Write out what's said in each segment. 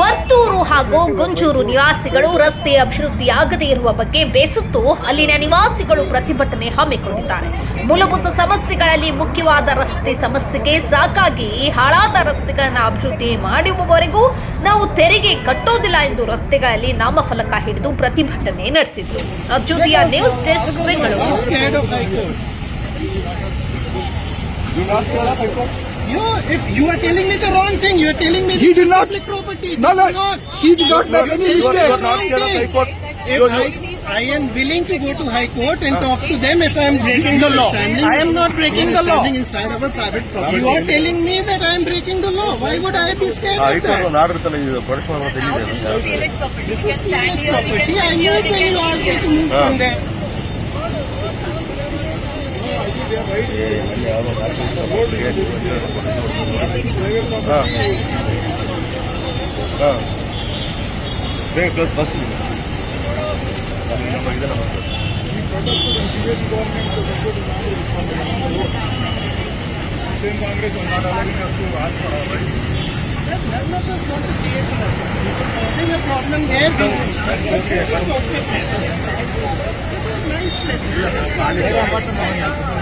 ವರ್ತೂರು ಹಾಗೂ ಗುಂಜೂರು ನಿವಾಸಿಗಳು ರಸ್ತೆ ಅಭಿವೃದ್ಧಿಯಾಗದೇ ಇರುವ ಬಗ್ಗೆ ಬೇಸತ್ತು ಅಲ್ಲಿನ ನಿವಾಸಿಗಳು ಪ್ರತಿಭಟನೆ ಹಮ್ಮಿಕೊಂಡಿದ್ದಾರೆ. ಮೂಲಭೂತ ಸಮಸ್ಯೆಗಳಲ್ಲಿ ಮುಖ್ಯವಾದ ರಸ್ತೆ ಸಮಸ್ಯೆಗೆ ಸಾಕಾಗಿ ಹಾಳಾದ ರಸ್ತೆಗಳನ್ನು ಅಭಿವೃದ್ಧಿ ಮಾಡುವವರೆಗೂ ನಾವು ತೆರಿಗೆ ಕಟ್ಟೋದಿಲ್ಲ ಎಂದು ರಸ್ತೆಗಳಲ್ಲಿ ನಾಮಫಲಕ ಹಿಡಿದು ಪ್ರತಿಭಟನೆ ನಡೆಸಿದ್ರು. ಅಜ್ಯೋತಿಯ news desk Bengaluru. You, if you are telling me the wrong thing, you are telling me he did not public property. No, no, not, he did not make any mistake. The wrong thing. If I, I am willing to go to High Court and talk to them if I am breaking the law. I am not breaking the law. inside our private property. You are telling me that I am breaking the law. Why would I be scared of that? This is private property. I knew when you asked me to move from there. Plus first Congress और नाडाला की उसको हाथ पड़ा भाई problem there. This is nice place. This is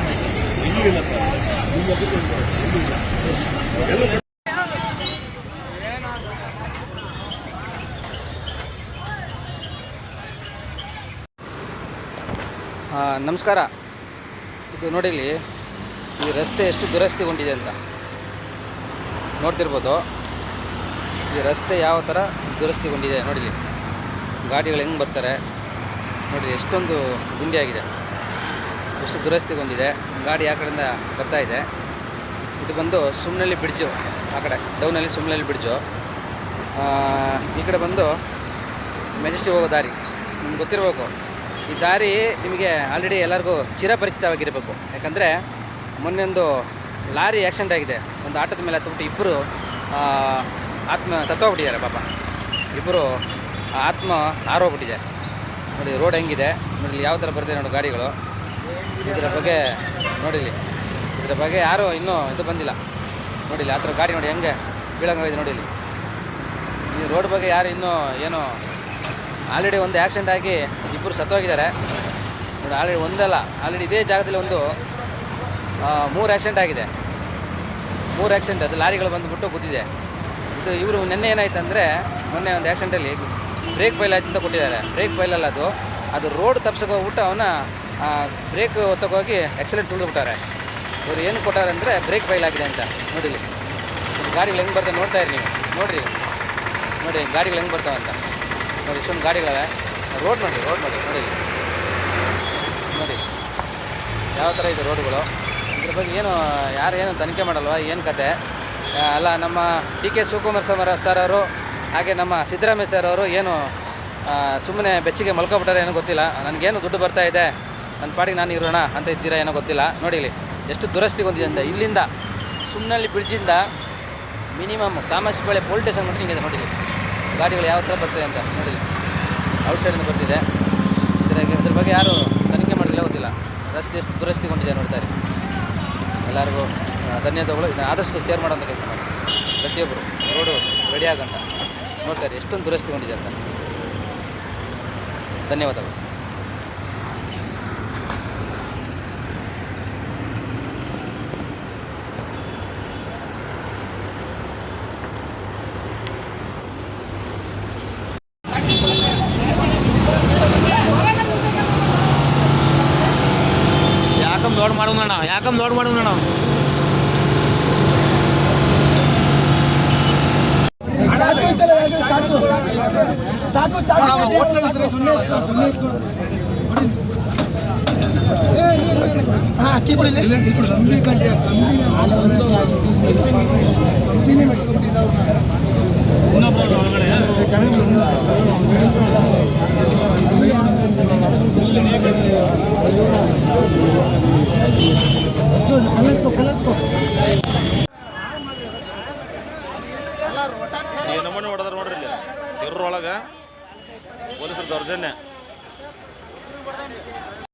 ನಮಸ್ಕಾರ. ಇದು ನೋಡಿಲಿ ಈ ರಸ್ತೆ ಎಷ್ಟು ದುರಸ್ತಿಗೊಂಡಿದೆ ಅಂತ. ನೋಡ್ತಿರ್ಬೋದು. ಈ ರಸ್ತೆ ಯಾವ ಥರ ದುರಸ್ತಿಗೊಂಡಿದೆ ನೋಡಿಲಿ ಗಾಡಿಗಳು ಹೆಂಗೆ ಬರ್ತಾರೆ. ನೋಡಿ ಎಷ್ಟೊಂದು ಗುಂಡಿ ಎಷ್ಟು ದುರಸ್ತಿಗೊಂದಿದೆ ಗಾಡಿ ಆ ಕಡೆಯಿಂದ ಬರ್ತಾ ಇದೆ. ಇದು ಬಂದು ಸುಮ್ಮನೆಲ್ಲಿ ಬ್ರಿಡ್ಜು ಆ ಕಡೆ ಡೌನಲ್ಲಿ ಸುಮ್ಮನೆಲ್ಲಿ ಬ್ರಿಡ್ಜು ಈ ಕಡೆ ಬಂದು ಮೆಜೆಸ್ಟಿಕ್ ಹೋಗೋ ದಾರಿ. ನಿಮ್ಗೆ ಗೊತ್ತಿರಬೇಕು, ಈ ದಾರಿ ನಿಮಗೆ ಆಲ್ರೆಡಿ ಎಲ್ಲರಿಗೂ ಚಿರಪರಿಚಿತವಾಗಿರಬೇಕು. ಯಾಕಂದರೆ ಮೊನ್ನೆ ಒಂದು ಲಾರಿ ಆ್ಯಕ್ಸಿಡೆಂಟ್ ಆಗಿದೆ. ಒಂದು ಆಟೋದ ಮೇಲೆ ಹತ್ಬಿಟ್ಟು ಇಬ್ಬರು ಆತ್ಮ ಸತ್ತೋಗ್ಬಿಟ್ಟಿದ್ದಾರೆ ಪಾಪ. ಇಬ್ಬರು ಆತ್ಮ ಹಾರೋಗ್ಬಿಟ್ಟಿದೆ. ನೋಡಿ ರೋಡ್ ಹೆಂಗಿದೆ ನೋಡಿ ಯಾವ ಥರ ಬರ್ತಿದೆ ನೋಡಿ ಗಾಡಿಗಳು. ಇದರ ಬಗ್ಗೆ ನೋಡಿಲಿ. ಇದರ ಬಗ್ಗೆ ಯಾರೂ ಇನ್ನೂ ಇದು ಬಂದಿಲ್ಲ. ನೋಡಿಲ್ಲ ಆ ಥರ ಗಾಡಿ ನೋಡಿ ಹೆಂಗೆ ಬೀಳಂಗಿದೆ ನೋಡಿಲಿ. ಈ ರೋಡ್ ಬಗ್ಗೆ ಯಾರು ಇನ್ನೂ ಏನು ಆಲ್ರೆಡಿ ಒಂದು ಆ್ಯಕ್ಸಿಡೆಂಟ್ ಆಗಿ ಇಬ್ಬರು ಸತ್ತೋಗಿದ್ದಾರೆ. ನೋಡಿ ಆಲ್ರೆಡಿ ಒಂದಲ್ಲ ಆಲ್ರೆಡಿ ಇದೇ ಜಾಗದಲ್ಲಿ ಒಂದು ಮೂರು ಆ್ಯಕ್ಸಿಡೆಂಟ್ ಆಗಿದೆ. ಮೂರು ಆಕ್ಸಿಡೆಂಟ್ ಅದು ಲಾರಿಗಳು ಬಂದುಬಿಟ್ಟು ಕೂತಿದೆ ಇದು ಇವರು ನಿನ್ನೆ ಏನಾಯ್ತು ಅಂದರೆ, ಮೊನ್ನೆ ಒಂದು ಆ್ಯಕ್ಸಿಡೆಂಟಲ್ಲಿ ಬ್ರೇಕ್ ಫೈಲ್ ಆಯ್ತು ಅಂತ ಕೊಟ್ಟಿದ್ದಾರೆ. ಬ್ರೇಕ್ ಫೈಲಲ್ಲ ಅದು. ಅದು ರೋಡ್ ತಪ್ಸಕ್ಕೆ ಹೋಗ್ಬಿಟ್ಟು ಅವನ ಬ್ರೇಕ್ ತಗೋಗಿ ಆಕ್ಸಿಡೆಂಟ್ ತುಳಿದ್ಬಿಟ್ಟಾರೆ ಇವರು ಏನು ಕೊಟ್ಟಾರೆ ಅಂದರೆ ಬ್ರೇಕ್ ಫೈಲ್ ಆಗಿದೆ ಅಂತ. ನೋಡಿ ಗಾಡಿಗಳು ಹೆಂಗೆ ಬರ್ತವೆ ನೋಡ್ತಾ ಇರಿ ನೀವು. ನೋಡಿರಿ. ನೋಡಿ, ಗಾಡಿಗಳು ಹೆಂಗೆ ಬರ್ತಾವೆ ಅಂತ. ನೋಡಿ, ಇಷ್ಟೊಂದು ಗಾಡಿಗಳವೆ. ರೋಡ್ ನೋಡಿ ರೋಡ್ ನೋಡಿ ನೋಡಿ ನೋಡಿ. ಯಾವ ಥರ ಇದೆ ರೋಡ್ಗಳು ಇದ್ರ ಬಗ್ಗೆ ಏನು, ಯಾರು ಏನು ತನಿಖೆ ಮಾಡಲ್ವಾ? ಏನು ಕತೆ? ಅಲ್ಲ, ನಮ್ಮ ಡಿ ಕೆ ಶಿವಕುಮಾರ್ ಸಮರ ಸರ್ ಅವರು ಹಾಗೆ ನಮ್ಮ ಸಿದ್ದರಾಮಯ್ಯ ಸರ್ ಅವರು ಏನು ಸುಮ್ಮನೆ ಬೆಚ್ಚಿಗೆ ಮಲ್ಕೊಬಿಟ್ಟಾರೆ ಏನೋ ಗೊತ್ತಿಲ್ಲ. ನನಗೇನು ದುಡ್ಡು ಬರ್ತಾ ಇದೆ. ನನ್ನ ಪಾಡಿಗೆ ನಾನು ಇರೋಣ ಅಂತ ಇದ್ದೀರಾ ಏನೋ ಗೊತ್ತಿಲ್ಲ. ನೋಡಿ ಇಲ್ಲಿ, ಎಷ್ಟು ದುರಸ್ತಿ ಹೊಂದಿದೆ ಅಂತ ಇಲ್ಲಿಂದ ಸುಮ್ಮನಲ್ಲಿ ಬ್ರಿಡ್ಜಿಂದ ಮಿನಿಮಮ್ ಕಾಮಸ್ಬಳೆ ಪೋಲ್ ಸ್ಟೇಷನ್ ಮಟ್ಟ ಹಿಂಗಿದೆ ನೋಡಿ. ಗಾಡಿಗಳು ಯಾವ ಥರ ಬರ್ತದೆ ಅಂತ ನೋಡಿ ಔಟ್ಸೈಡಿಂದ ಬರ್ತಿದೆ. ಇದರ ಇದ್ರ ಬಗ್ಗೆ ಯಾರು ತನಿಖೆ ಮಾಡಿಲ್ಲ ಗೊತ್ತಿಲ್ಲ. ರಸ್ತೆ ಎಷ್ಟು ದುರಸ್ತಿಗೊಂಡಿದೆ ನೋಡ್ತಾರೆ ಎಲ್ಲರಿಗೂ ಧನ್ಯವಾದಗಳು. ಇದನ್ನು ಆದಷ್ಟು ಶೇರ್ ಮಾಡೋಂಥ ಕೆಲಸ ಮಾಡಿ. ಪ್ರತಿಯೊಬ್ಬರು ರೋಡು ರೆಡಿ ಆಗಂತ. ನೋಡ್ತಾರೆ ಎಷ್ಟೊಂದು ದುರಸ್ತಿಗೊಂಡಿದೆ ಅಂತ. ಧನ್ಯವಾದಗಳು. ಲೋಡ್ ಮಾಡೋಣ ಯಾಕಂದ್ರೆ ಲೋಡ್ ಮಾಡೋಣ ನಾವು ಚಾಕು ಚಾಕು ಇವಾಗ ಪೊಲೀಸರ ದೌರ್ಜನ್ಯ.